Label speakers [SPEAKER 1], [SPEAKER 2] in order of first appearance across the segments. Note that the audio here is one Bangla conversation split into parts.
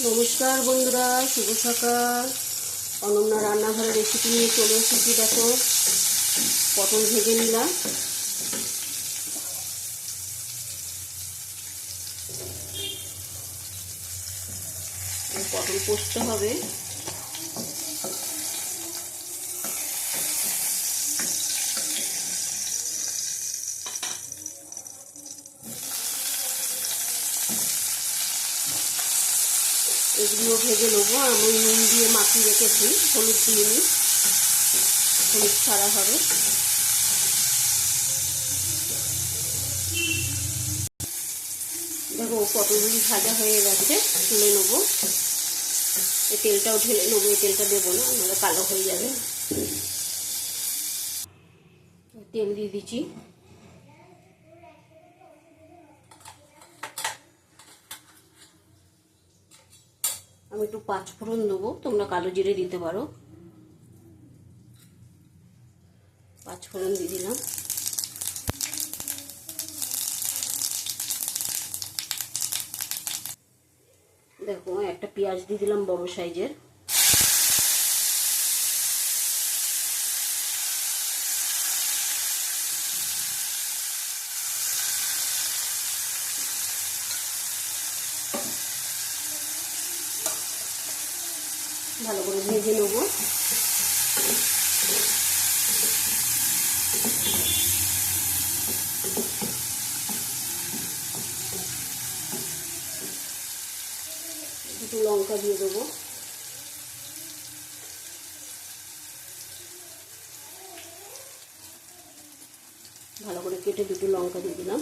[SPEAKER 1] নমস্কার বন্ধুরা, শুভ সকাল। অনন্যা রান্নাঘরের রেসিপি নিয়ে চলে এসেছি, দেখো। পটল ভেজে নিলাম। পটল পোস্ত হবে। এগুলো ভেজে নেব। আমি নুন দিয়ে মাখিয়ে রেখেছি। হলুদ দিয়ে নিই হলুদ ছাড়া হবে। দেখো, পটলগুলি ভাজা হয়ে গেছে। তুলে নেব। এই তেলটাও ঢেলে নেব। এই তেলটা দেবো না, নাহলে কালো হয়ে যাবে। তেল দিয়ে দিচ্ছি। আমি একটু পাঁচ ফোড়ন দেবো, তোমরা কালো জিরে দিতে পারো। পাঁচ ফোড়ন দিয়ে দিলাম। দেখো, একটা পেঁয়াজ দিয়ে দিলাম বড় সাইজের। ভালো করে ভেজে নেব। দুটো লঙ্কা দিয়ে দেবো। ভালো করে কেটে দুটো লঙ্কা দিয়ে দিলাম।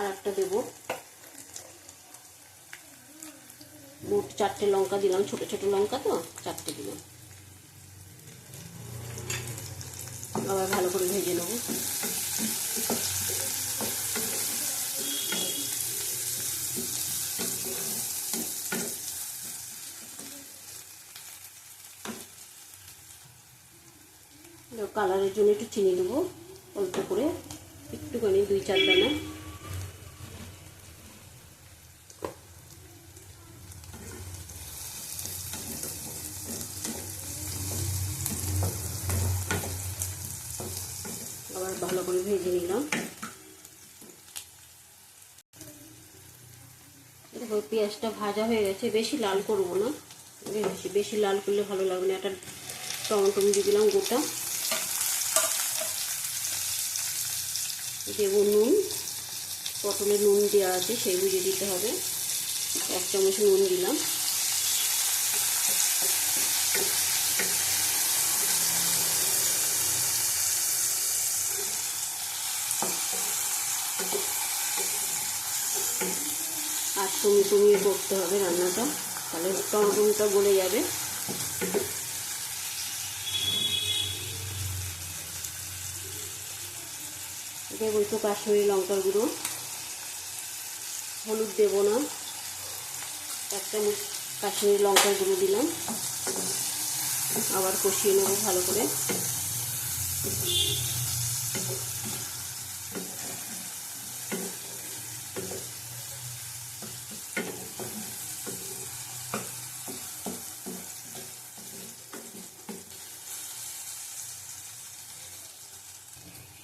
[SPEAKER 1] আর একটা দেবো। মোট চারটে লঙ্কা দিলাম, ছোট ছোট লঙ্কা তো, চারটে দিলাম। আবার ভালো করে ভেজে নেব। কালারের জন্য একটু চিনি দেবো অল্প করে, একটুখানি দুই চার দানা। আবার ভালো করে ভেজে নিলাম। দেখো, পেঁয়াজটা ভাজা হয়ে গেছে, বেশি লাল করব না। বেশি বেশি লাল করলে ভালো লাগবে না, একটা টমেটো দিয়ে দিলাম গোটা। দেবো নুন, পটলে নুন দেওয়া আছে সেই দিতে হবে। এক চামচ নুন দিলাম। কমিয়ে কমিয়ে করতে হবে রান্নাটা। তাহলে টমেটোটা গলে যাবে। দেবো একটু কাশ্মীরি লঙ্কার গুঁড়ো। হলুদ দেবো না। এক চামচ কাশ্মীরি লঙ্কার গুঁড়ো দিলাম। আবার কষিয়ে নেব ভালো করে।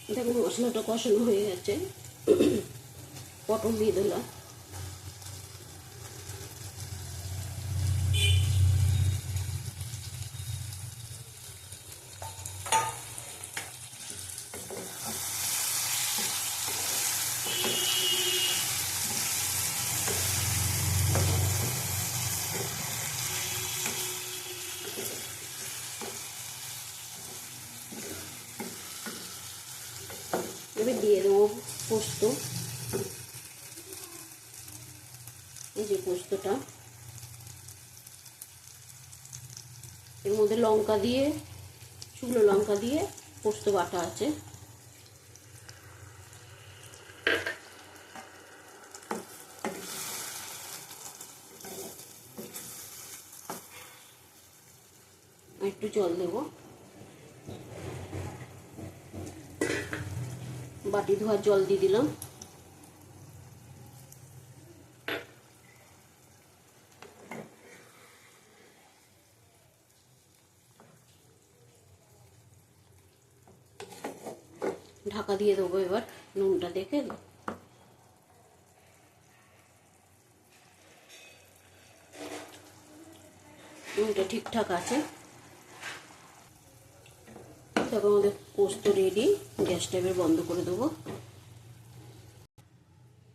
[SPEAKER 1] দেখুন মশলাটা কষানো হয়ে গেছে। পটল দিয়ে দিলাম। এবার দিয়ে দেবো পোস্ত। এই যে পোস্তটা। এর মধ্যে লঙ্কা দিয়ে, শুকনো লঙ্কা দিয়ে পোস্ত বাটা আছে। একটু জল দেবো। বাটি ধোয়ার জল দিয়ে দিলাম। ঢাকা দিয়ে দেবো এবার নুনটা দেখে। নুনটা ঠিকঠাক আছে। দেখো আমাদের পোস্ত রেডি গ্যাসটা এবার বন্ধ করে দেবো।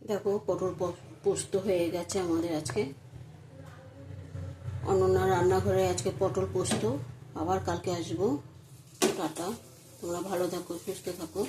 [SPEAKER 1] দেখো, পটল পোস্ত হয়ে গেছে আমাদের আজকে। অনন্যা রান্নাঘরে আজকে পটল পোস্ত। আবার কালকে আসব। টাটা। তোমরা ভালো থাকো, সুস্থ থাকো।